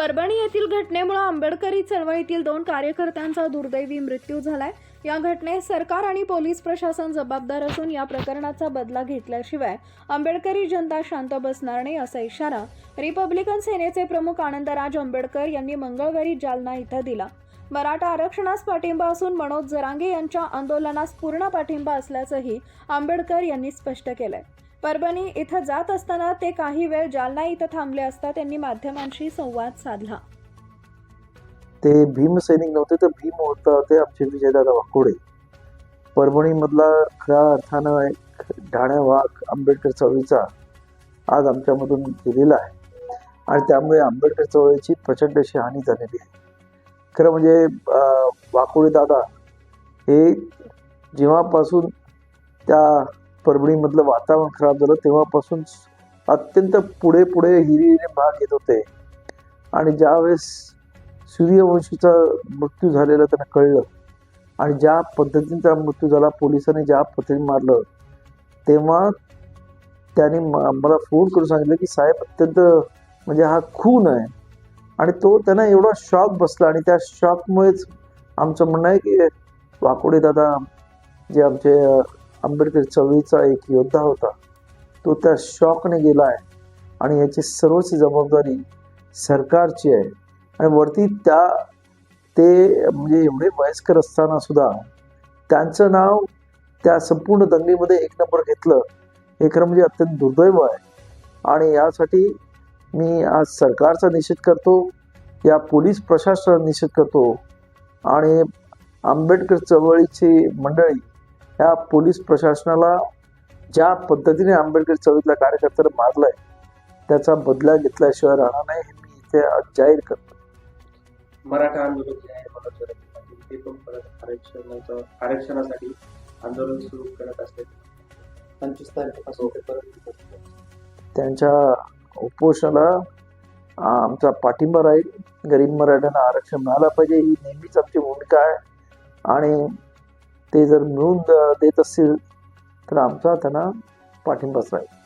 परभणी येथील घटनेमुळे आंबेडकरी चळवळीतील दोन कार्यकर्त्यांचा दुर्दैवी मृत्यू झालाय. या घटनेत सरकार आणि पोलीस प्रशासन जबाबदार असून या प्रकरणाचा बदला घेतल्याशिवाय आंबेडकरी जनता शांत बसणार नाही असा इशारा रिपब्लिकन सेनेचे प्रमुख आनंदराज आंबेडकर यांनी मंगळवारी जालना इथं दिला. मराठा आरक्षणास पाठिंबा असून मनोज जरांगे यांच्या आंदोलनास पूर्ण पाठिंबा असल्याचंही आंबेडकर यांनी स्पष्ट केलंय. परभणी इथं जात असताना ते काही वेळ जालना इथं थांबले असता त्यांनी माध्यमांशी संवाद साधला. ते भीम सैनिक नव्हते तर भीम होता ते आमचे विजयदादा वाकोडे. परभणीमधला खऱ्या अर्थानं एक ढाण्या वाघ आंबेडकर चळवळीचा आज आमच्यामधून गेलेला आहे. आणि त्यामुळे आंबेडकर चळवळीची प्रचंड अशी हानी झालेली आहे. खरं म्हणजे वाकोडे दादा हे जेव्हापासून त्या परभणीमधलं वातावरण खराब झालं तेव्हापासून अत्यंत पुढे पुढे हिरिरीने भाग घेत होते. आणि ज्यावेळेस सूर्यवंशीचा मृत्यू झालेला त्यांना कळलं आणि ज्या पद्धतीचा मृत्यू झाला पोलिसांनी ज्या पद्धतीने मारलं तेव्हा त्याने मला फोन करून सांगितलं की साहेब अत्यंत म्हणजे हा खून आहे. आणि तो त्यांना एवढा शॉक बसला आणि त्या शॉकमुळेच आमचं म्हणणं आहे की वाकोडे दादा जे आमचे आंबेडकर चळवळीचा एक योद्धा होता. तो त्या शॉकने गेला आहे आणि याची सर्वच जबाबदारी सरकारची आहे. आणि वरती त्या ते म्हणजे एवढे वयस्कर असताना सुद्धा त्यांचं नाव त्या संपूर्ण दंगलीमध्ये एक नंबर घेतलं. हे खरं म्हणजे अत्यंत दुर्दैव आहे. आणि यासाठी मी आज सरकारचा निषेध करतो या पोलीस प्रशासनाचा निषेध करतो. आणि आंबेडकर चळवळीची मंडळी या पोलीस प्रशासनाला ज्या पद्धतीने आंबेडकर चळवळीतल्या कार्यकर्त्याला मारलंय त्याचा बदला घेतल्याशिवाय राहणार नाही हे मी इथे जाहीर करतो. मराठा आंदोलन जे आहे पाटील ते पण परत आरक्षणाचं आरक्षणासाठी आंदोलन सुरू करत असते पंचवीस तारखेपासून ते परत त्यांच्या उपोषणाला आमचा पाठिंबा राहील. गरीब मराठ्यांना आरक्षण मिळालं पाहिजे ही नेहमीच आमची भूमिका आहे. आणि ते जर मिळून देत असतील तर आमचा त्यांना पाठिंबाच राहील